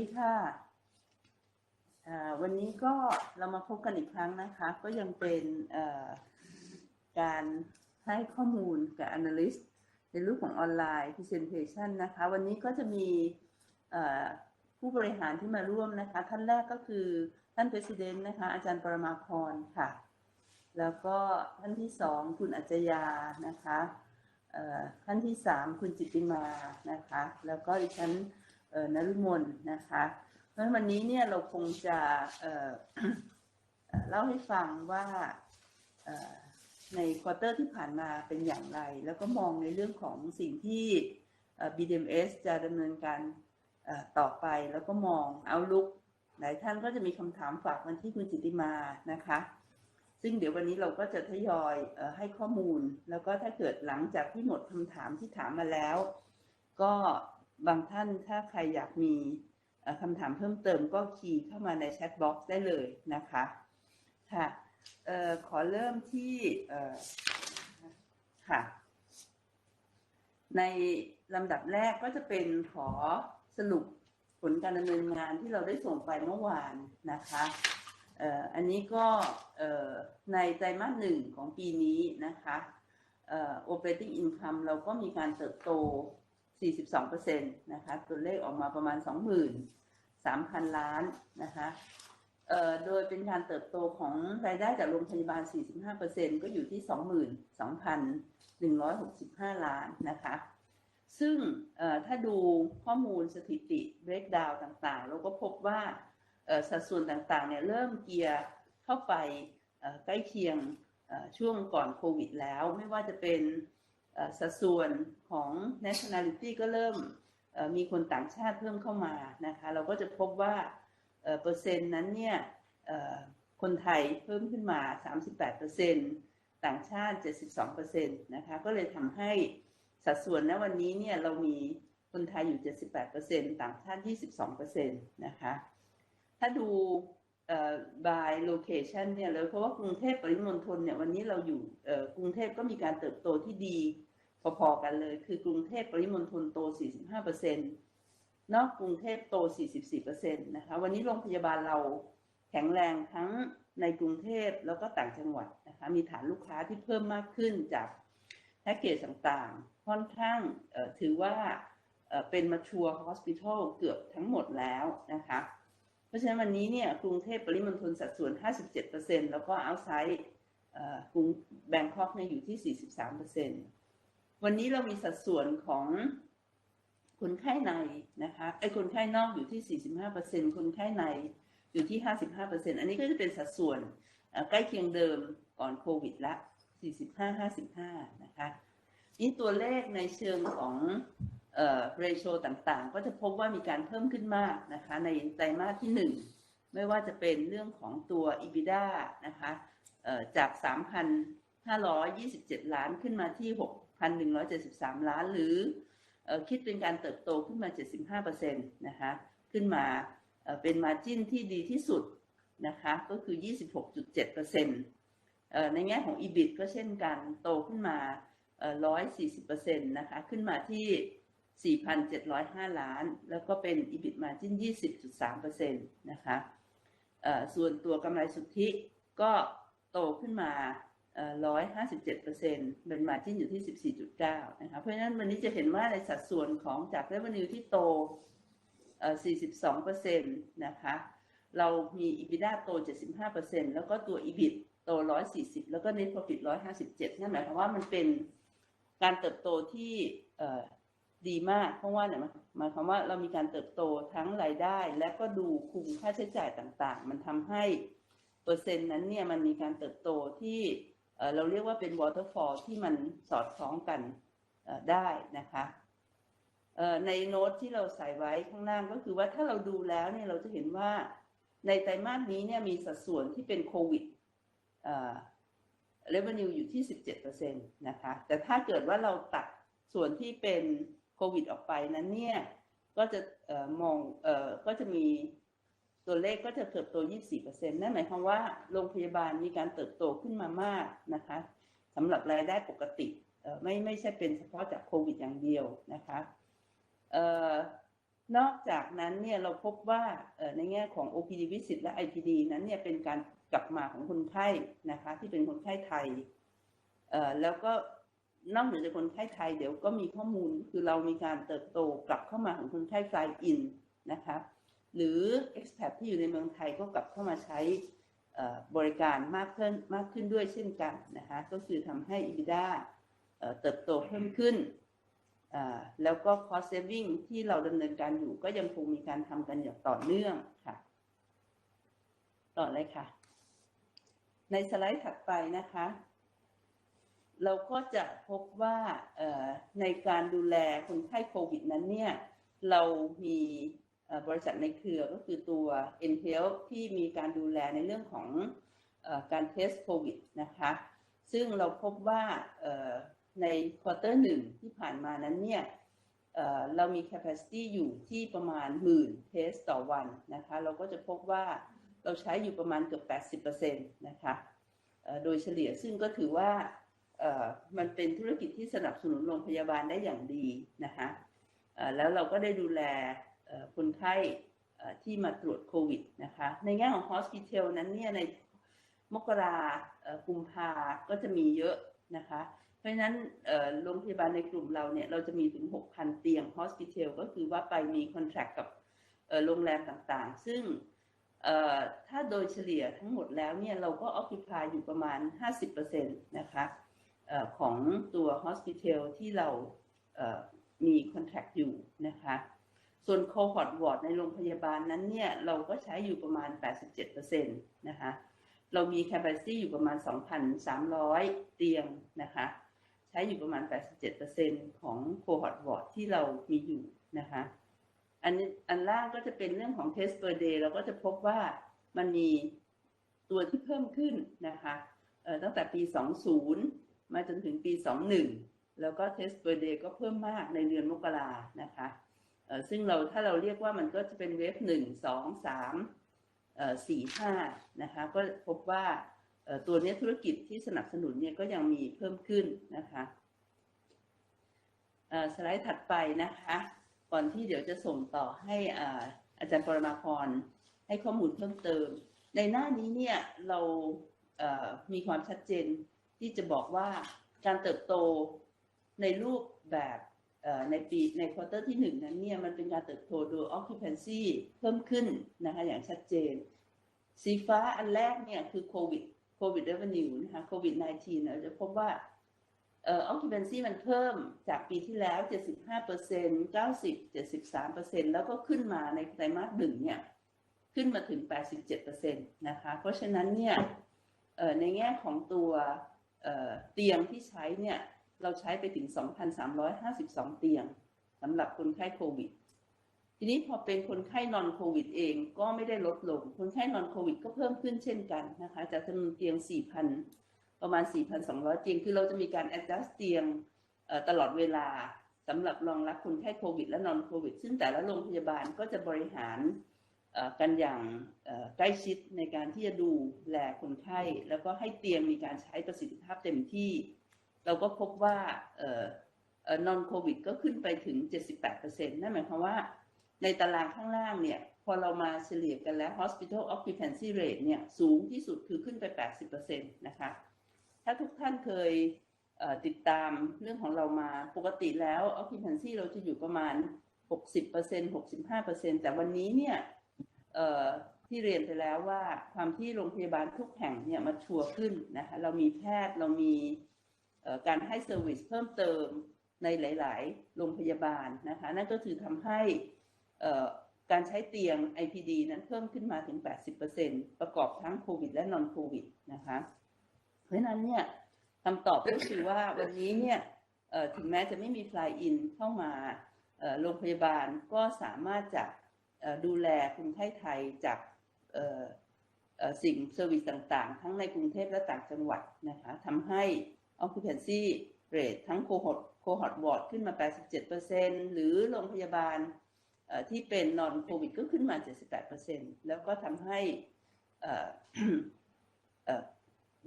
ดีค่ะอ่าวันนี้ก็เรามาพบกันอีกครั้งนะคะ ก็ยังเป็นการให้ข้อมูลกับ Analyst ในรูปของออนไลน์ Presentation นะคะ วันนี้ก็จะมีผู้บริหารที่มาร่วมนะคะ ท่านแรกก็คือท่าน President นะคะ อาจารย์ปรมาพรค่ะ แล้วก็ท่านที่สองคุณอัจจยานะคะท่านที่สามคุณจิตติมานะคะ แล้วก็ดิฉัน นฤมลนะคะ เพราะฉะนั้นวันนี้เนี่ยเราคงจะเเล่าให้ฟังว่าในควอเตอร์ที่ผ่านมาเป็นอย่างไร แล้วก็มองในเรื่องของสิ่งที่ BDMs จะดำเนินการต่อไปแล้วก็มองเอาลุกหลายท่านก็จะมีคำถามฝากมาที่คุณจิติมานะคะ ซึ่งเดี๋ยววันนี้เราก็จะทยอยอให้ข้อมูล แล้วก็ถ้าเกิดหลังจากที่หมดคำถามที่ถามมาแล้ว ก็ บางท่านถ้าใครอยากมีคำถามเพิ่มเติมก็คีย์เข้ามาในแชทบ็อกซ์ได้เลยนะคะค่ะออขอเริ่มที่ค่ะในลำดับแรกก็จะเป็นขอสรุปผลการดำเนินงานที่เราได้ส่งไปเมื่อวานนะคะอ,อันนี้ก็ในไตรมาสหนึ่งของปีนี้นะคะเอ่อ operating income เราก็มีการเติบโต 42%นะคะตัวเลขออกมาประมาณ 23,000 ล้านนะคะโดยเป็นการเติบโตของรายได้จากโรงพยาบาล 45%ก็อยู่ที่ 22,165 ล้านนะคะ ซึ่งถ้าดูข้อมูลสถิติ breakdown ต่างๆ เราก็พบว่าสัดส่วนต่างๆเนี่ยเริ่มเกียร์เข้าไปใกล้เคียงช่วงก่อนโควิดแล้ว ไม่ว่าจะเป็น สัดส่วนของ nationality ก็เริ่มมีคนต่างชาติเพิ่มเข้ามานะคะ เราก็จะพบว่าเปอร์เซ็นต์นั้นเนี่ยคนไทยเพิ่มขึ้นมา 38%ต่างชาติ 72%นะคะ ก็เลยทำให้สัดส่วนณวันนี้เนี่ยเรามีคนไทยอยู่ 78%ต่างชาติ 22%นะคะ ถ้าดู by location เนี่ยเลยเพราะว่ากรุงเทพปริมณฑลเนี่ยวันนี้เราอยู่กรุงเทพก็มีการเติบโตที่ดี พอๆกันเลย คือกรุงเทพปริมณฑลโต 45%นอกกรุงเทพโต 44%นะคะ วันนี้โรงพยาบาลเราแข็งแรงทั้งในกรุงเทพแล้วก็ต่างจังหวัดนะคะ มีฐานลูกค้าที่เพิ่มมากขึ้นจากแพ็กเกจต่างๆ ค่อนข้างถือว่าเอ่อเป็นมาชัวร์ฮอสพิทอลเกือบทั้งหมดแล้วนะคะ เพราะฉะนั้นวันนี้เนี่ยกรุงเทพปริมณฑลสัดส่วน 57%แล้วก็เอาไซด์กรุงแบงคอกเนี่ยอยู่ที่ 43% วันนี้เรามีสัดส่วนของคนไข้ในนะคะไอ้คนไข้นอกอยู่ที่ 45%คนไข้ในอยู่ที่ 55%อันนี้ก็จะเป็นสัดส่วนใกล้เคียงเดิมก่อนโควิดละ 45-55 นะคะ นี่ตัวเลขในเชิงของเอ่อ ratio ต่างๆ ก็จะพบว่ามีการเพิ่มขึ้นมากนะคะในไตรมาสที่ 1 ไม่ว่าจะเป็นเรื่องของตัว EBITDA นะคะเอ่อจาก 3,527 ล้านขึ้นมาที่ 6,173 ล้านหรือคิดเป็นการเติบโตขึ้นมา 75%นะคะขึ้นมาเป็นมาจิ้นที่ดีที่สุดนะคะก็คือ 26.7%เอ่อในแง่ของ EBIT ก็เช่นกันโตขึ้นมาร้อยสี่สิบเปอร์เซ็นตนะคะขึ้นมาที่สี่พันเจ็ดร้อยห้าล้าน แล้วก็เป็น EBIT margin ยี่สิบจุดสามเปอร์เซ็นะคะส่วนตัวกำไรสุทธิก็โตขึ้นมา ร้อยห้าสิบเจ็ดเปอร์เซ็นต์เป็น margin อยู่ที่สิบสี่จุดเก้านะคะเพราะฉะนั้นวันนี้จะเห็นว่าในสัดส่วนของจาก revenue ที่โตเอ่อสี่สิบสองเปอร์เซ็นต์นะคะ เรามี EBITDA โตเจ็ดสิบห้าเปอร์เซ็นต์แล้วก็ตัว EBIT โตร้อยสี่สิบแล้วก็ net profit ร้อยห้าสิบเจ็ดนั่นหมายความว่ามันเป็นการเติบโตที่ดีมาก เพราะว่าเนี่ยหมายความว่าเรามีการเติบโตทั้งรายได้ และก็ดูคุมค่าใช้จ่ายต่างๆ มันทำให้เปอร์เซ็นต์นั้นเนี่ยมันมีการเติบโตที่ เราเรียกว่าเป็น waterfall ที่มันสอดคล้องกันได้นะคะในโน้ตที่เราใส่ไว้ข้างล่างก็คือว่าถ้าเราดูแล้วเนี่ยเราจะเห็นว่าในไตรมาสนี้เนี่ยมีสัดส่วนที่เป็นโควิดเอ่อ revenue อยู่ที่ 17%นะคะ แต่ถ้าเกิดว่าเราตัดส่วนที่เป็นโควิดออกไปนั้นเนี่ย ก็จะออมองออก็จะมี ตัวเลขก็จะเติบโต 24%นั่นหมายความว่าโรงพยาบาลมีการเติบโตขึ้นมามากนะคะสำหรับรายได้ปกติไม่ไม่ใช่เป็นเฉพาะจากโควิดอย่างเดียวนะคะออนอกจากนั้นเนี่ยเราพบว่าในแง่ของ OPD visit และ IPD นั้นเนี่ยเป็นการกลับมาของคนไข้นะคะที่เป็นคนไข้ไทยแล้วก็นอกเหนือจากคนไข้ไทยเดี๋ยวก็มีข้อมูลคือเรามีการเติบโตกลับเข้ามาของคนไข้ fly in นะคะ หรือ expat ที่อยู่ในเมืองไทยก็กลับเข้ามาใช้บริการมากขึ้นมากขึ้นด้วยเช่นกันนะคะก็คือทำให้ EBITDA เอ่อเติบโตเพิ่มขึ้น แล้วก็ cost saving ที่เราดำเนินการอยู่ก็ยังคงมีการทำกันอย่างต่อเนื่องค่ะ ต่อเลยค่ะ ในสไลด์ถัดไปนะคะ เราก็จะพบว่าในการดูแลคนไข้โควิดนั้นเนี่ย เรามี บริษัทในเครือก็คือตัว n h e a l t h ที่มีการดูแลในเรื่องของอการเทสโควิดนะคะ ซึ่งเราพบว่าในควอเตอร์หนึ่งที่ผ่านมานั้นเนี่ยเรามี capacity อยู่ที่ประมาณหมื่นเทสต่อวันนะคะ เราก็จะพบว่าเราใช้อยู่ประมาณเกือบ80%นะคะเอ่อโดยเฉลี่ยซึ่งก็ถือว่ามันเป็นธุรกิจที่สนับสนุนโรงพยาบาลได้อย่างดีนะคะแล้วเราก็ได้ดูแล คนไข้ที่มาตรวจโควิดนะคะในแง่ของ hospital นั้นเนี่ยในมกราเอ่อกุมภาก็จะมีเยอะนะคะ เพราะฉะนั้นโรงพยาบาลในกลุ่มเราเนี่ยเราจะมีถึง 6,000 เตียง hospital ก็คือว่าไปมี contract กับโรงแรมต่างๆ ซึ่งถ้าโดยเฉลี่ยทั้งหมดแล้วเนี่ยเราก็ occupy อยู่ประมาณ 50%นะคะเอ่อของตัว hospital ที่เรามี contract อยู่นะคะ ส่วน cohort ward ในโรงพยาบาลนั้นเนี่ยเราก็ใช้อยู่ประมาณ 87%นะคะ เรามี capacity อยู่ประมาณ 2,300 เตียงนะคะ ใช้อยู่ประมาณ 87%ของ cohort ward ที่เรามีอยู่นะคะ อันนี้อันล่างก็จะเป็นเรื่องของ test per day เราก็จะพบว่ามันมีตัวที่เพิ่มขึ้นนะคะเอ่อตั้งแต่ปี 20 มาจนถึงปี 21 แล้วก็ test per day ก็เพิ่มมากในเดือนมกรานะคะ ซึ่งเราถ้าเราเรียกว่ามันก็จะเป็นเวฟ1 2 3เอ่อ4 5นะคะก็พบว่าตัวนี้ธุรกิจที่สนับสนุนเนี่ยก็ยังมีเพิ่มขึ้นนะคะสไลด์ถัดไปนะคะก่อนที่เดี๋ยวจะส่งต่อให้อาจารย์ปรมาพรให้ข้อมูลเพิ่มเติม ในหน้านี้เนี่ยเรามีความชัดเจนที่จะบอกว่าการเติบโตในรูปแบบ ในปีในควอเตอร์ที่หนึ่งนั้นเนี่ยมันเป็นการเติบโตโดย occupancy เพิ่มขึ้นนะคะอย่างชัดเจน สีฟ้าอันแรกเนี่ยคือโควิดโควิด revenue นะคะโควิด -19 เราจะพบว่าเอ่อ occupancy มันเพิ่มจากปีที่แล้ว 75% 90 73%แล้วก็ขึ้นมาในไตรมาสหนึ่งเนี่ยขึ้นมาถึง 87%นะคะ เพราะฉะนั้นเนี่ยในแง่ของตัวเตียงที่ใช้เนี่ย เราใช้ไปถึง 2,352 เตียงสำหรับคนไข้โควิด ทีนี้พอเป็นคนไข้นอนโควิดเองก็ไม่ได้ลดลง คนไข้นอนโควิดก็เพิ่มขึ้นเช่นกันนะคะจากจำนวนเตียง 4,000 ประมาณ 4,200 เตียง คือเราจะมีการ adjust เตียงตลอดเวลาสำหรับรองรับคนไข้โควิด และนอนโควิด ซึ่งแต่ละโรงพยาบาลก็จะบริหารกันอย่างใกล้ชิดในการที่จะดูแลคนไข้ แล้วก็ให้เตียงมีการใช้ประสิทธิภาพเต็มที่ เราก็พบว่าเอ่อเอ่อนอนโควิดก็ขึ้นไปถึง 78%นั่นหมายความว่า ในตารางข้างล่างเนี่ย พอเรามาเฉลี่ยกันแล้ว hospital occupancy rate เนี่ย สูงที่สุดคือขึ้นไป 80%นะคะ ถ้าทุกท่านเคยเติดตามเรื่องของเรามาปกติแล้ว occupancy เราจะอยู่ประมาณ 60% 65%แต่วันนี้เนี่ยที่เรียนไปแล้วว่าความที่โรงพยาบาลทุกแห่งเนี่ยมาชัวร์ขึ้นนะคะเรามีแพทย์เรามี การให้เซอร์วิสเพิ่มเติมในหลาย ๆ โรงพยาบาลนะคะนั่นก็คือทำให้การใช้เตียง IPD นั้นเพิ่มขึ้นมาถึง 80%ประกอบทั้งโควิดและนอนโควิดนะคะเพราะนั้นเนี่ยคำตอบก็คือว่าวันนี้เนี่ยถึงแม้จะไม่มี fly in เข้ามาโรงพยาบาลก็สามารถจะดูแลคนไข้ไทยจากสิ่งเซอร์วิสต่าง ๆ ทั้งในกรุงเทพและต่างจังหวัดนะคะทำให้ occupancy rate ทั้ง cohort cohort ward ขึ้นมา 87%หรือโรงพยาบาลที่เป็นนอนโควิดก็ขึ้นมา 78%แล้วก็ทำให้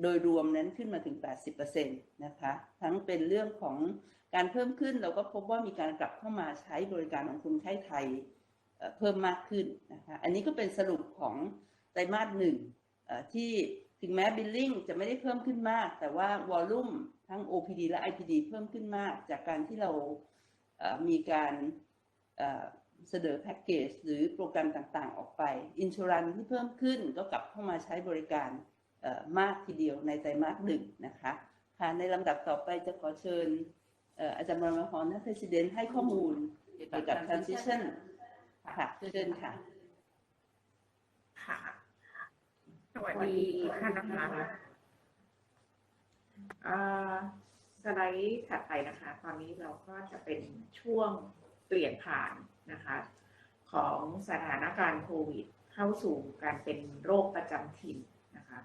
โดยรวมนั้นขึ้นมาถึง 80%นะคะ ทั้งเป็นเรื่องของการเพิ่มขึ้น เราก็พบว่ามีการกลับเข้ามาใช้บริการของคนไข้ไทยเพิ่มมากขึ้นนะคะ อันนี้ก็เป็นสรุปของไตรมาสหนึ่งที่ ถึงแม้ billing จะไม่ได้เพิ่มขึ้นมาก แต่ว่า volume ทั้ง OPD และ IPD เพิ่มขึ้นมาก จากการที่เรามีการเสนอแพ็กเกจหรือโปรแกรมต่างๆ ออกไปอินชูรันที่เพิ่มขึ้นก็กลับเข้ามาใช้บริการมากทีเดียวในไตรมาสหนึ่งนะคะค่ะในลำดับต่อไปจะขอเชิญอาจารย์บรมพรท่าน President ให้ข้อมูลเกี่ยวกับ transition ค่ะเชิญค่ะค่ะ สวัสดีค่ะนะคะอ่าสไลด์ถัดไปนะคะ ตอนนี้เราก็จะเป็นช่วงเปลี่ยนผ่านนะคะ ของสถานการณ์โควิด เข้าสู่การเป็นโรคประจำถิ่นนะคะ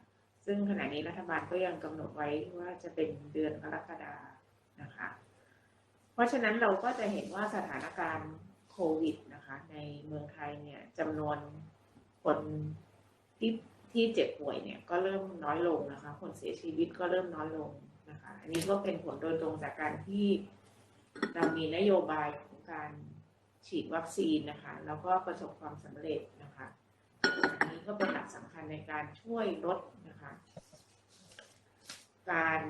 ซึ่งขณะนี้รัฐบาลก็ยังกำหนดไว้ว่าจะเป็นเดือนกรกฎานะคะ เพราะฉะนั้นเราก็จะเห็นว่าสถานการณ์โควิดนะคะ ในเมืองไทยเนี่ยจำนวนคนที่ ที่เจ็บป่วยเนี่ยก็เริ่มน้อยลงนะคะ คนเสียชีวิตก็เริ่มน้อยลงนะคะ อันนี้ก็เป็นผลโดยตรงจากการที่เรามีนโยบายของการฉีดวัคซีนนะคะ แล้วก็ประสบความสำเร็จนะคะ อันนี้ก็เป็นหลักสำคัญในการช่วยลดนะคะ การ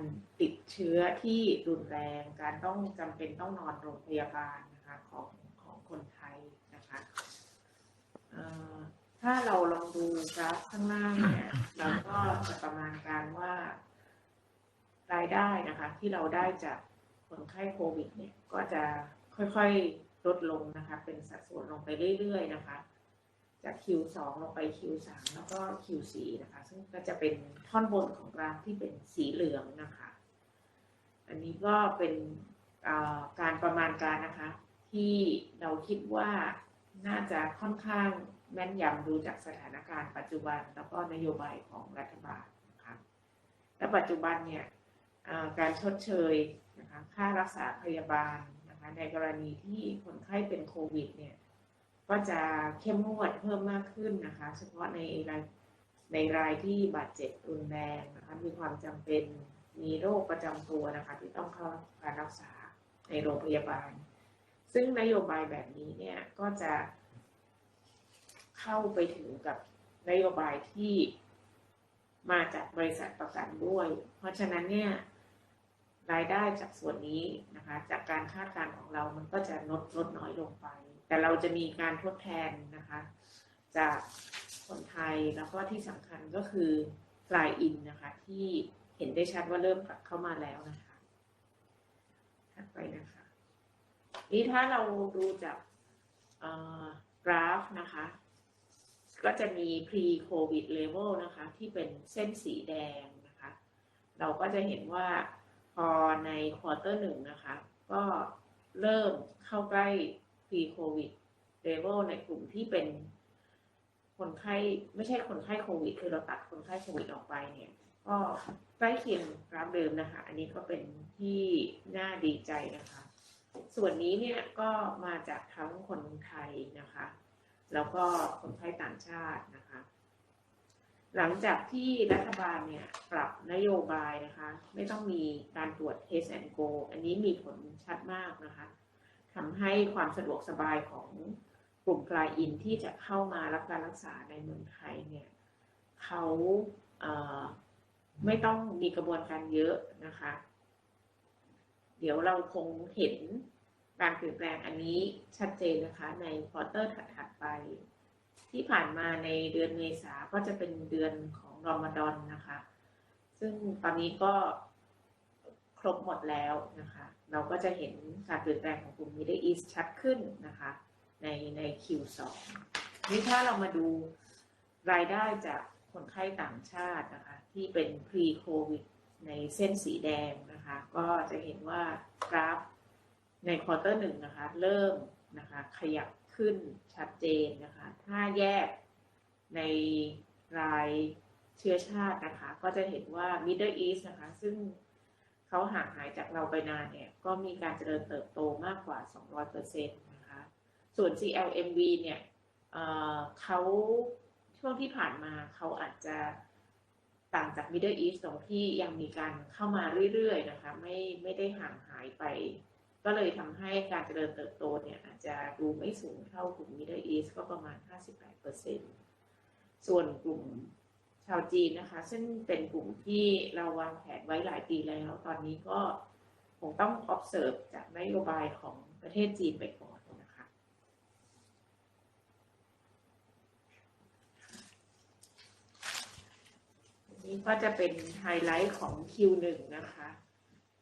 ติดเชื้อที่รุนแรง การต้องจำเป็นต้องนอนโรงพยาบาลนะคะของของคนไทยนะคะ ถ้าเราลองดูกราฟข้างล่างเนี่ยเราก็จะประมาณการว่ารายได้นะคะ ที่เราได้จากคนไข้โควิดเนี่ยก็จะค่อยๆลดลงนะคะ เป็นสัดส่วนลงไปเรื่อยๆนะคะ จาก Q2 ลงไป Q3 แล้วก็ Q4 นะคะ ซึ่งก็จะเป็นท่อนบนของกราฟที่เป็นสีเหลืองนะคะ อันนี้ก็เป็นาการประมาณการนะคะ ที่เราคิดว่าน่าจะค่อนข้าง แม่นยำดูจากสถานการณ์ปัจจุบันแล้วก็นโยบายของรัฐบาลนะคะและปัจจุบันเนี่ยการชดเชยนะคะค่ารักษาพยาบาลนะคะในกรณีที่คนไข้เป็นโควิดเนี่ยก็จะเข้มงวดเพิ่มมากขึ้นนะคะ เฉพาะในรายในรายที่บาดเจ็บรุนแรงนะคะมีความจำเป็นมีโรคประจำตัวนะคะที่ต้องเข้าการรักษาในโรงพยาบาล ซึ่งนโยบายแบบนี้เนี่ยก็จะ เข้าไปถึงกับนโยบายที่มาจากบริษัทประกันด้วย เพราะฉะนั้นเนี่ยรายได้จากส่วนนี้นะคะ จากการคาดการณ์ของเรามันก็จะลดลดน้อยลงไป แต่เราจะมีการทดแทนนะคะ จากคนไทยแล้วก็ที่สำคัญก็คือฟลายอินนะคะ ที่เห็นได้ชัดว่าเริ่มกลับเข้ามาแล้วนะคะถัดไปนะคะ นี่ถ้าเราดูจากกราฟนะคะ ก็จะมี pre covid level นะคะ ที่เป็นเส้นสีแดงนะคะ เราก็จะเห็นว่าพอในควอเตอร์หนึ่งนะคะ ก็เริ่มเข้าใกล้ pre covid level ในกลุ่มที่เป็นคนไข้ไม่ใช่คนไข้โควิด คือเราตัดคนไข้โควิดออกไปเนี่ยก็ใกล้เคียงกราฟเดิมนะคะ อันนี้ก็เป็นที่น่าดีใจนะคะ ส่วนนี้เนี่ยก็มาจากทั้งคนไทยนะคะ แล้วก็คนไข้ต่างชาตินะคะ หลังจากที่รัฐบาลเนี่ยปรับนโยบายนะคะ ไม่ต้องมีการตรวจ Test and Go อันนี้มีผลชัดมากนะคะทำให้ความสะดวกสบายของกลุ่มฟลายอินที่จะเข้ามารับการรักษาในเมืองไทยเนี่ยเขาเไม่ต้องมีกระบวนการเยอะนะคะ เดี๋ยวเราคงเห็น การเปลี่ยนแปลงอันนี้ชัดเจนนะคะในควอเตอร์ถัดๆไป ที่ผ่านมาในเดือนเมษาก็จะเป็นเดือนของรอมฎอนนะคะ ซึ่งตอนนี้ก็ครบหมดแล้วนะคะ เราก็จะเห็นการเปลี่ยนแปลงของกลุ่ม Middle East ชัดขึ้นนะคะในใน Q2 นี่ถ้าเรามาดูรายได้จากคนไข้ต่างชาตินะคะ ที่เป็น pre covid ในเส้นสีแดงนะคะ ก็จะเห็นว่ากราฟ ในควอเตอร์หนึ่งนะคะ เริ่มนะคะขยับขึ้นชัดเจนนะคะ ถ้าแยกในรายเชื้อชาตินะคะ ก็จะเห็นว่า Middle East นะคะ ซึ่งเขาห่างหายจากเราไปนานเนี่ย ก็มีการเจริญเติบโตมากกว่า 200%นะคะ ส่วน CLMV เนี่ยเเขาช่วงที่ผ่านมาเขาอาจจะต่างจาก Middle East ตรงที่ยังมีการเข้ามาเรื่อยๆนะคะ ไม่ไม่ได้ห่างหายไป ก็เลยทำให้การเจริญเติบโตเนี่ยอาจจะดูไม่สูงเท่ากลุ่ม Middle East ก็ประมาณ 58%ส่วนกลุ่มชาวจีนนะคะ ซึ่งเป็นกลุ่มที่เราวางแผนไว้หลายปีแล้ว ตอนนี้ก็คงต้อง observe จากนโยบายของประเทศจีนไปก่อนนะคะอันนี้ก็จะเป็นไฮไลท์ของ Q1 นะคะ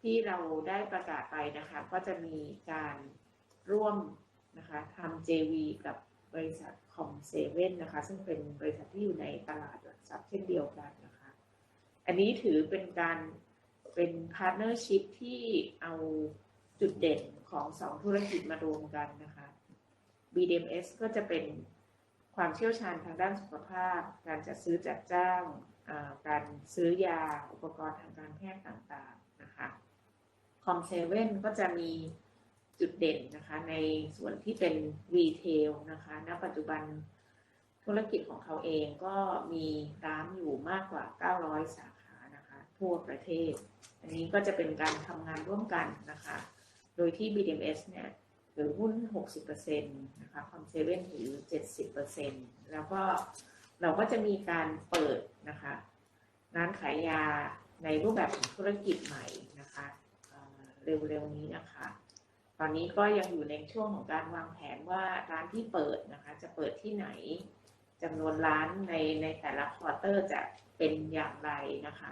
ที่เราได้ประกาศไปนะคะ ก็จะมีการร่วมนะคะทำ JV กับบริษัทคอมเซเว่นนะคะ ซึ่งเป็นบริษัทที่อยู่ในตลาดหลักทรัพย์เช่นเดียวกันนะคะ อันนี้ถือเป็นการเป็นพาร์ทเนอร์ชิพที่เอาจุดเด่นของสองธุรกิจมารวมกันนะคะ BDMS ก็จะเป็นความเชี่ยวชาญทางด้านสุขภาพ การจัดซื้อจัดจ้าง การซื้อยา อุปกรณ์ทางการแพทย์ต่าง คอมเซเว่นก็จะมีจุดเด่นนะคะในส่วนที่เป็นรีเทลนะคะณปัจจุบันธุรกิจของเขาเองก็มีร้านอยู่มากกว่า 900 สาขานะคะทั่วประเทศ อันนี้ก็จะเป็นการทำงานร่วมกันนะคะ โดยที่ BDMS เนี่ยถือหุ้น 60%นะคะคอมเซเว่นถือ 70%แล้วก็เราก็จะมีการเปิดนะคะร้านขายยาในรูปแบบของธุรกิจใหม่ เร็วๆนี้นะคะ ตอนนี้ก็ยังอยู่ในช่วงของการวางแผนว่าร้านที่เปิดนะคะจะเปิดที่ไหนจำนวนร้านในในแต่ละควอเตอร์จะเป็นอย่างไรนะคะ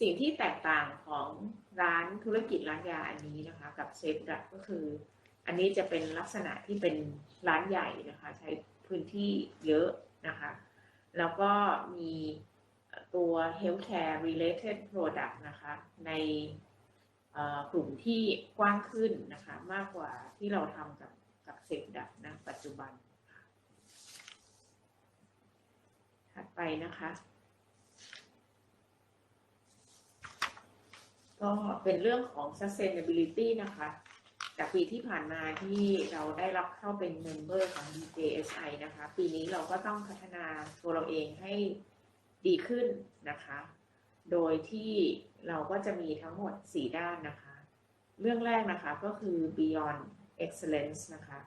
สิ่งที่แตกต่างของร้านธุรกิจร้านยาอันนี้นะคะ กับเซฟดัก็คือ อันนี้จะเป็นลักษณะที่เป็นร้านใหญ่นะคะ ใช้พื้นที่เยอะนะคะ แล้วก็มีตัว healthcare related product นะคะ ใน กลุ่มที่กว้างขึ้นนะคะมากกว่าที่เราทำกับกับเซฟดักนะปัจจุบัน ถัดไปนะคะ ก็เป็นเรื่องของ sustainability นะคะจากปีที่ผ่านมาที่เราได้รับเข้าเป็นเมมเบอร์ของ DJSI นะคะ ปีนี้เราก็ต้องพัฒนาตัวเราเองให้ดีขึ้นนะคะ โดยที่เราก็จะมีทั้งหมด 4 ด้านนะคะ เรื่องแรกนะคะก็คือ Beyond Excellence นะคะ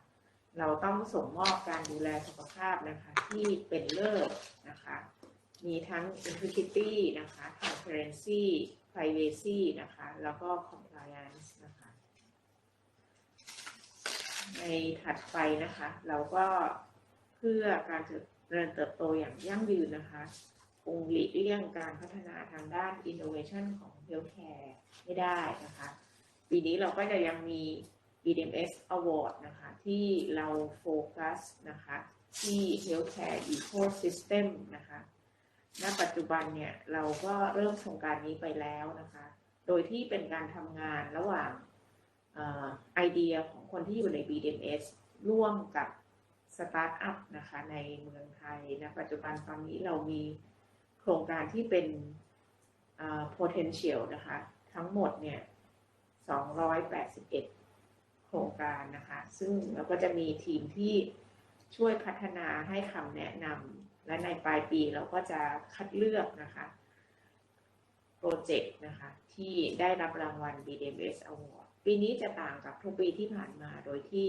เราต้องส่งมอบการดูแลสุขภาพนะคะ ที่เป็นเลิศนะคะ มีทั้ง integrity นะคะ transparency privacy นะคะ แล้วก็ compliance นะคะ ในถัดไปนะคะ เราก็เพื่อการเจริญเติบโตอย่างยั่งยืนนะคะ งหลีกเลี่ยงการพัฒนาทางด้าน innovation ของ healthcare ไม่ได้นะคะ ปีนี้เราก็จะยังมี BDMS Award นะคะ ที่เราโฟกัสนะคะที่ healthcare ecosystem นะคะ ณ ปัจจุบันเนี่ยเราก็เริ่มโครงการนี้ไปแล้วนะคะ โดยที่เป็นการทำงานระหว่างอไอเดียของคนที่อยู่ใน BDMS ร่วมกับสตาร์ทอัพนะคะในเมืองไทยนะปัจจุบันตอนนี้เรามี โครงการที่เป็น potential นะคะ ทั้งหมดเนี่ย 281 โครงการนะคะ ซึ่งเราก็จะมีทีมที่ช่วยพัฒนาให้คำแนะนำและในปลายปีเราก็จะคัดเลือกนะคะโปรเจกต์นะคะที่ได้รับรางวัล BDMS Award ปีนี้จะต่างกับทุกปีที่ผ่านมาโดยที่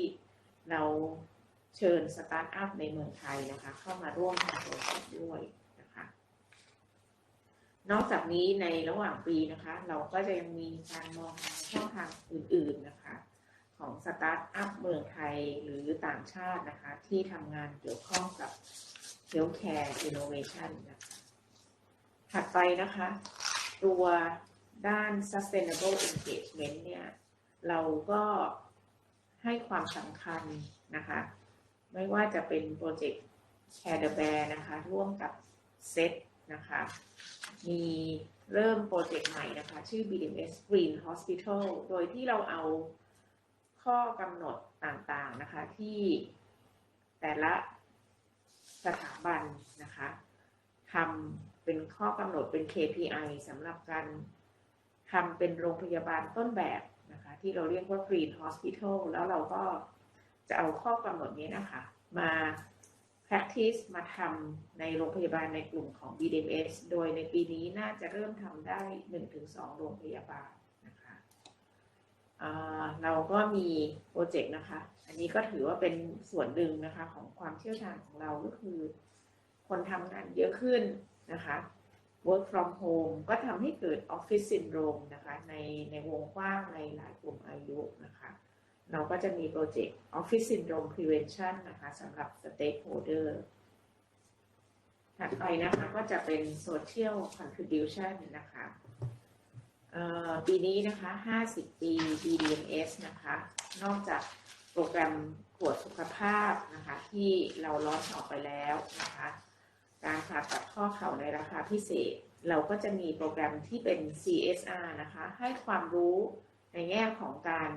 เราเชิญสตาร์ทอัพในเมืองไทยนะคะเข้ามาร่วมทำโปรเจกต์ด้วย นอกจากนี้ในระหว่างปีนะคะ เราก็จะยังมีการมองช่องทางอื่นๆนะคะ ของสตาร์ทอัพเมืองไทยหรือต่างชาตินะคะ ที่ทำงานเกี่ยวข้องกับ Healthcare Innovation นะคะถัดไปนะคะ ตัวด้าน Sustainable Engagement เนี่ยเราก็ให้ความสำคัญนะคะ ไม่ว่าจะเป็นโปรเจกต์ Share the Bear นะคะ ร่วมกับเซต นะคะ มีเริ่มโปรเจกต์ใหม่นะคะ ชื่อ BMS Green Hospital โดยที่เราเอาข้อกำหนดต่างๆนะคะ ที่แต่ละสถาบันนะคะทำเป็นข้อกำหนดเป็น KPI สำหรับการทำเป็นโรงพยาบาลต้นแบบนะคะ ที่เราเรียกว่า Green Hospital แล้วเราก็จะเอาข้อกำหนดนี้นะคะ มา practice มาทำในโรงพยาบาลในกลุ่มของ BDMS โดยในปีนี้น่าจะเริ่มทำได้ 1-2 โรงพยาบาลนะคะเราก็มีโปรเจกต์นะคะ อันนี้ก็ถือว่าเป็นส่วนหนึ่งนะคะของความเชี่ยวชาญของเราก็คือ คนทำงานเยอะขึ้นนะคะ work from home ก็ทำให้เกิด office syndrome นะคะในในวงกว้างในหลายกลุ่มอายุนะคะ เราก็จะมีโปรเจกต์ office syndrome prevention นะคะสำหรับ stakeholder ถัดไปนะคะก็จะเป็น social contribution นะคะปีนี้นะคะ 50 ปี BDMS นะคะ นอกจากโปรแกรมตรวจสุขภาพนะคะที่เราล้อนออกไปแล้วนะคะการผ่าตัดข้อเข่าในราคาพิเศษ เราก็จะมีโปรแกรมที่เป็น CSR นะคะ ให้ความรู้ในแง่ของการ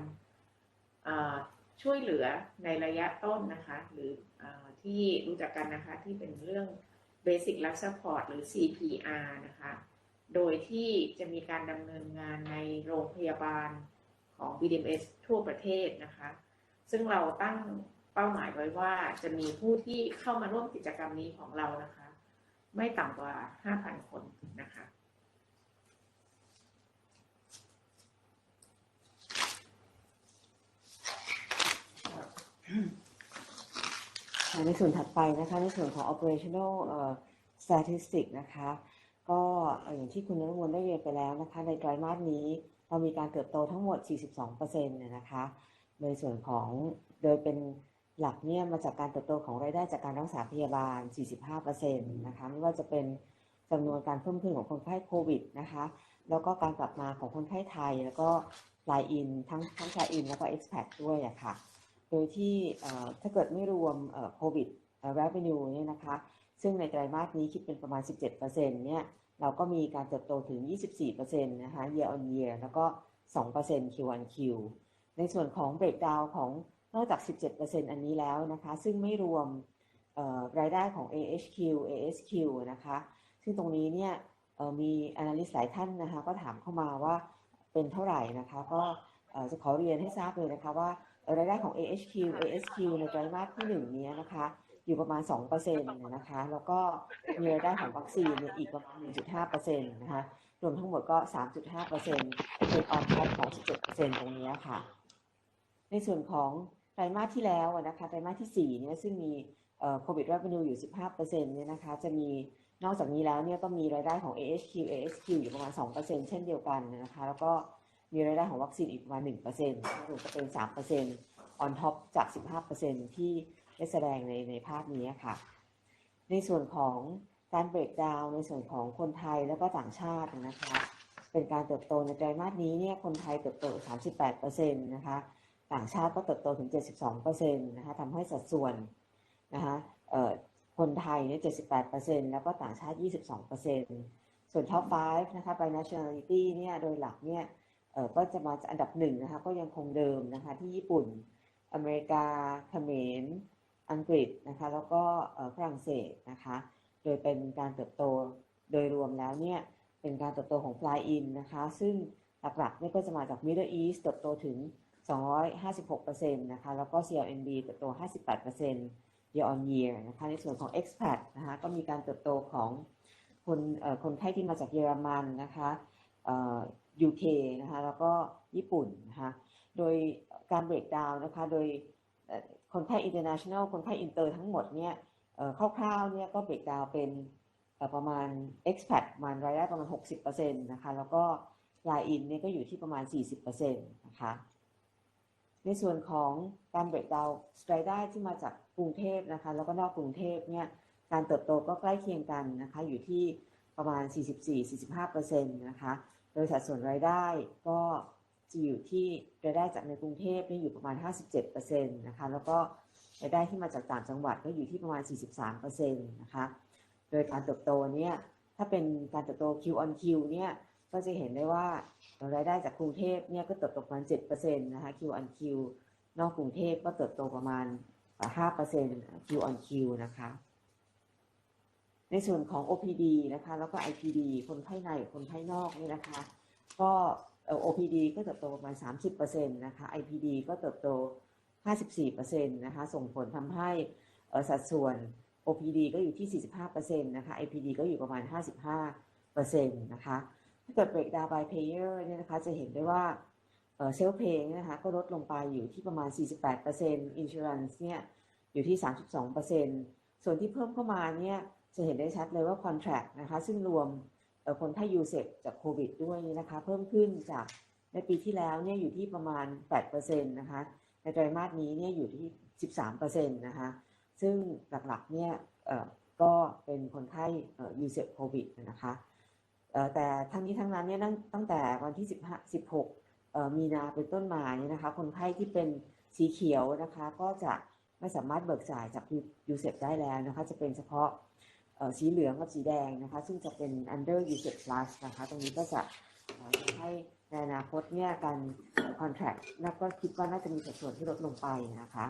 ช่วยเหลือในระยะต้นนะคะ หรืออที่รู้จักกันนะคะที่เป็นเรื่อง Basic Life Support หรือ CPR นะคะ โดยที่จะมีการดำเนินงานในโรงพยาบาลของ BDMS ทั่วประเทศนะคะ ซึ่งเราตั้งเป้าหมายไว้ว่าจะมีผู้ที่เข้ามาร่วมกิจกรรมนี้ของเรานะคะ ไม่ต่ำกว่า 5,000 คนนะคะ ในส่วนถัดไปนะคะในส่วนของ operational statistic นะคะก็อย่างที่คุณนรมนได้เรียนไปแล้วนะคะในไตรมาสนี้เรามีการเติบโตทั้งหมด 42%นะคะในส่วนของโดยเป็นหลักเนี่ยมาจากการเติบโตของรายได้จากการรักษาพยาบาล 45%นะคะไม่ว่าจะเป็นจำนวนการเพิ่มขึ้นของคนไข้โควิดนะคะแล้วก็การกลับมาของคนไข้ไทย แล้วก็ฟลายอินทั้งทั้งฟลายอินแล้วก็ expat ด้วยอะค่ะ โดยที่ถ้าเกิดไม่รวมโควิด revenue เนี่ยนะคะ ซึ่งในไตรมาสนี้คิดเป็นประมาณ 17%เนี่ยเราก็มีการเติบโตถึง 24%นะคะ year on year แล้วก็ 2% Q on Q ในส่วนของ breakdown ของนอกจาก 17%อันนี้แล้วนะคะ ซึ่งไม่รวมรายได้ของ AHQ ASQ นะคะ ซึ่งตรงนี้เนี่ยมี analyst หลายท่านนะคะ ก็ถามเข้ามาว่าเป็นเท่าไหร่นะคะ ก็จะขอเรียนให้ทราบเลยนะคะว่า รายได้ของ AHQ ASQ ในไตรมาสที่หนึ่งเนี้ยนะคะ อยู่ประมาณ 2%นะคะ แล้วก็มีรายได้ของวัคซีนเนี่ยอีกประมาณ 1.5%นะคะ รวมทั้งหมดก็ 3.5%เป็นออนท็อปของ 17%ตรงเนี้ยค่ะ ในส่วนของไตรมาสที่แล้วอะนะคะไตรมาสที่ 4 เนี่ยซึ่งมีโควิด revenue อยู่ 15%เนี่ยนะคะ จะมีนอกจากนี้แล้วเนี่ยก็มีรายได้ของ AHQ ASQ อยู่ประมาณ 2%เช่นเดียวกันนะคะ แล้วก็ มีรายได้ของวัคซีนอีกประมาณ1%รวมจะเป็น3% on top จาก 15%ที่ได้แสดงในในภาพนี้ค่ะ ในส่วนของการเบรกดาวในส่วนของคนไทยแล้วก็ต่างชาตินะคะ เป็นการเติบโตในไตรมาสนี้เนี่ยคนไทยเติบโต 38%นะคะ ต่างชาติก็เติบโตถึง 72%นะคะทำให้สัดส่วนนะคะเอ่อคนไทยเนี่ย78%แล้วก็ต่างชาติ 22%ส่วน top 5นะคะ by nationality เนี่ยโดยหลักเนี่ย ก็จะมาจากอันดับหนึ่งนะคะก็ยังคงเดิมนะคะที่ญี่ปุ่น อเมริกาเขมรอังกฤษนะคะแล้วก็ฝรั่งเศสนะคะโดยเป็นการเติบโตโดยรวมแล้วเนี่ยเป็นการเติบโตของ fly in นะคะซึ่งหลักๆเนี่ยก็จะมาจาก Middle East เติบโตถึง 256%นะคะแล้วก็ CLMB เติบโต 58% year on year นะคะในส่วนของ expat นะคะก็มีการเติบโตของคนคนไข้ที่มาจากเยอรมันนะคะ UK นะคะแล้วก็ญี่ปุ่นนะคะโดยการ break down นะคะโดยคนไข้ international คนไข้ inter ทั้งหมดเนี่ยคร่าวๆเนี่ยก็ break down เป็นเอ่อประมาณ expat ประมาณรายได้ประมาณ 60%นะคะแล้วก็ line in เนี่ยก็อยู่ที่ประมาณ 40%นะคะในส่วนของการเบรกดาวรายได้ที่มาจากกรุงเทพนะคะแล้วก็นอกกรุงเทพเนี่ยการเติบโตก็ใกล้เคียงกันนะคะอยู่ที่ประมาณ 44-45%นะคะ โดยสัดส่วนรายได้ก็จะอยู่ที่รายได้จากในกรุงเทพเนี่ยอยู่ประมาณ 57%นะคะแล้วก็รายได้ที่มาจากต่างจังหวัดก็อยู่ที่ประมาณ 43%นะคะโดยการเติบโตเนี่ยถ้าเป็นการเติบโต Q on Q เนี่ยก็จะเห็นได้ว่ารายได้จากกรุงเทพเนี่ยก็เติบโตประมาณ7%นะคะ Q on Q นอกกรุงเทพก็เติบโตประมาณ5% Q on Q นะคะ ในส่วนของ OPD นะคะ แล้วก็ IPD คนไข้ในคนไข้นอกนี่นะคะ ก็ OPD ก็เติบโตประมาณ 30%นะคะ IPD ก็เติบโต 54%นะคะ ส่งผลทำให้สัดส่วน OPD ก็อยู่ที่ 45%นะคะ IPD ก็อยู่ประมาณ 55%นะคะ ถ้าเกิด break down by payer เนี่ยนะคะ จะเห็นได้ว่าเซลล์เพย์นะคะก็ลดลงไปอยู่ที่ประมาณ 48% Insurance เนี่ยอยู่ที่ 32%ส่วนที่เพิ่มเข้ามาเนี่ย จะเห็นได้ชัดเลยว่า Contract นะคะซึ่งรวมคนไข้ยูเซฟจากโควิดด้วยนะคะเพิ่มขึ้นจากในปีที่แล้วเนี่ยอยู่ที่ประมาณ 8%นะคะในไตรมาสนี้เนี่ยอยู่ที่ 13%นะคะซึ่งหลักๆเนี่ยก็เป็นคนไข้ยูเซฟโควิดนะคะแต่ทั้งนี้ทั้งนั้นเนี่ยตั้งแต่วันที่ 15 16 มีนาเป็นต้นมาเนี่ยนะคะคนไข้ที่เป็นสีเขียวนะคะก็จะไม่สามารถเบิกจ่ายจากยูเซได้แล้วนะคะจะเป็นเฉพาะ สีเหลืองกับสีแดงนะคะ ซึ่งจะเป็น under u s e plus นะคะ ตรงนี้ก็จะให้ในอนาคตเนี่ยการ contract นับก็คิดว่าน่าจะมีสัดส่วนที่ลดลงไปนะคะ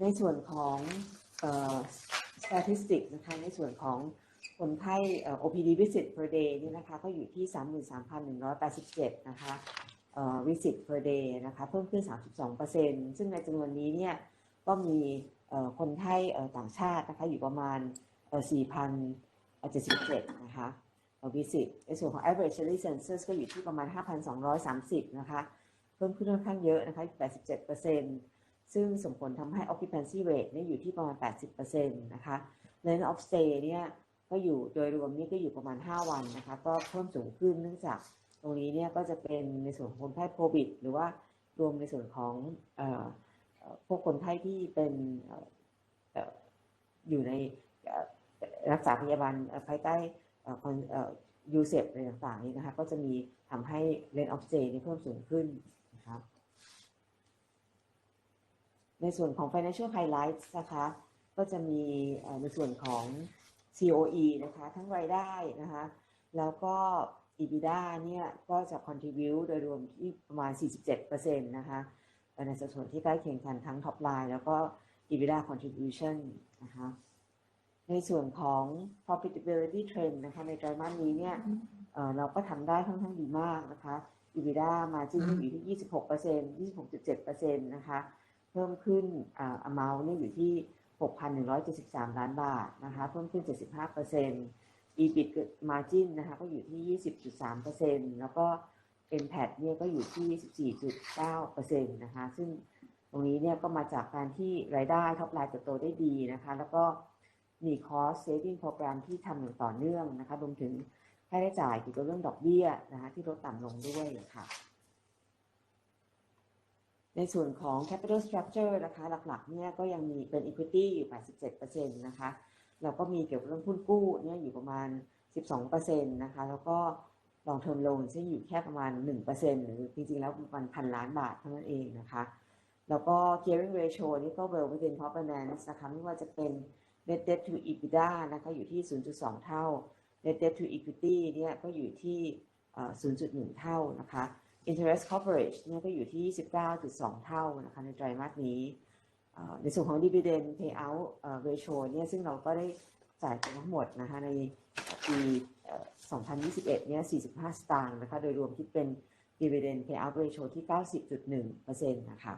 ในส่วนของเอ่อ statistic นะคะ ในส่วนของคนไข้ OPD visit per day นี่นะคะ ก็อยู่ที่ 33,187 นะคะ visit per day นะคะ เพิ่มขึ้น 32%ซึ่งในจำนวนนี้เนี่ยก็มี คนไข้ต่างชาตินะคะอยู่ประมาณเอ่อ4,077 นะคะเอ่อ visit ในส่วนของ average daily census ก็อยู่ที่ประมาณ 5,230 นะคะ เพิ่มขึ้นค่อนข้างเยอะนะคะ 87%ซึ่งส่งผลทำให้ occupancy rate นี่อยู่ที่ประมาณ 80%นะคะ length of stay เนี่ยก็อยู่โดยรวมนี่ก็อยู่ประมาณ 5 วันนะคะ ก็เพิ่มสูงขึ้นเนื่องจากตรงนี้เนี่ยก็จะเป็นในส่วนของคนไข้โควิด หรือว่ารวมในส่วนของ พวกคนไข้ที่เป็นอยู่ในรักษาพยาบาลภายใต้คอนยูเซปอะไรต่างๆนี้นะคะก็จะมีทำให้ length of stay เนี่ยเพิ่มสูงขึ้นนะครับในส่วนของ financial highlights นะคะก็จะมีในส่วนของ COE นะคะทั้งรายได้นะคะแล้วก็ EBITDA เนี่ยก็จะ contribute โดยรวมที่ประมาณ 47%นะคะ เอ่อในสัดส่วนที่ใกล้เคียงกันทั้ง top line แล้วก็ EBITDA contribution นะคะในส่วนของ profitability trend นะคะในไตรมาสนี้เนี่ยเอ่อเราก็ทำได้ค่อนข้างดีมากนะคะ EBITDA margin อยู่ที่ 26% 26.7%นะคะเพิ่มขึ้นอ่า amount เนี่ยอยู่ที่ 6,173 ล้านบาทนะคะเพิ่มขึ้น 75% EBIT margin นะคะก็อยู่ที่ 20.3%แล้วก็ NPAT เนี่ยก็อยู่ที่14.9%นะคะ ซึ่งตรงนี้เนี่ยก็มาจากการที่รายได้ท็อปไลน์เติบโตได้ดีนะคะ แล้วก็มี cost saving program ที่ทำอย่างต่อเนื่องนะคะ รวมถึงค่าใช้จ่ายเกี่ยวกับเรื่องดอกเบี้ยนะคะที่ลดต่ำลงด้วยค่ะ ในส่วนของ capital structure นะคะหลักๆเนี่ยก็ยังมีเป็น equity อยู่ 87%นะคะ แล้วก็มีเกี่ยวกับเรื่องหุ้นกู้เนี่ยอยู่ประมาณ 12%นะคะ แล้วก็ long term loan ซึ่งอยู่แค่ประมาณ 1%หรือจริงๆ แล้วประมาณพันล้านบาทเท่านั้นเองนะคะ แล้วก็ gearing ratio นี่ก็ well within governance นะคะไม่ว่าจะเป็น net debt to EBITDA นะคะอยู่ที่ 0.2 เท่า net debt to equity เนี่ยก็อยู่ที่ 0.1 เท่านะคะ interest coverage เนี่ยก็อยู่ที่ 19.2 เท่านะคะในไตรมาสนี้ ในส่วนของ dividend payout ratio เนี่ยซึ่งเราก็ได้ จ่ายไปทั้งหมดนะคะในปี2021 เนี่ย45 สตางค์นะคะ โดยรวมคิดเป็น dividend payout ratio ที่ 90.1%นะคะ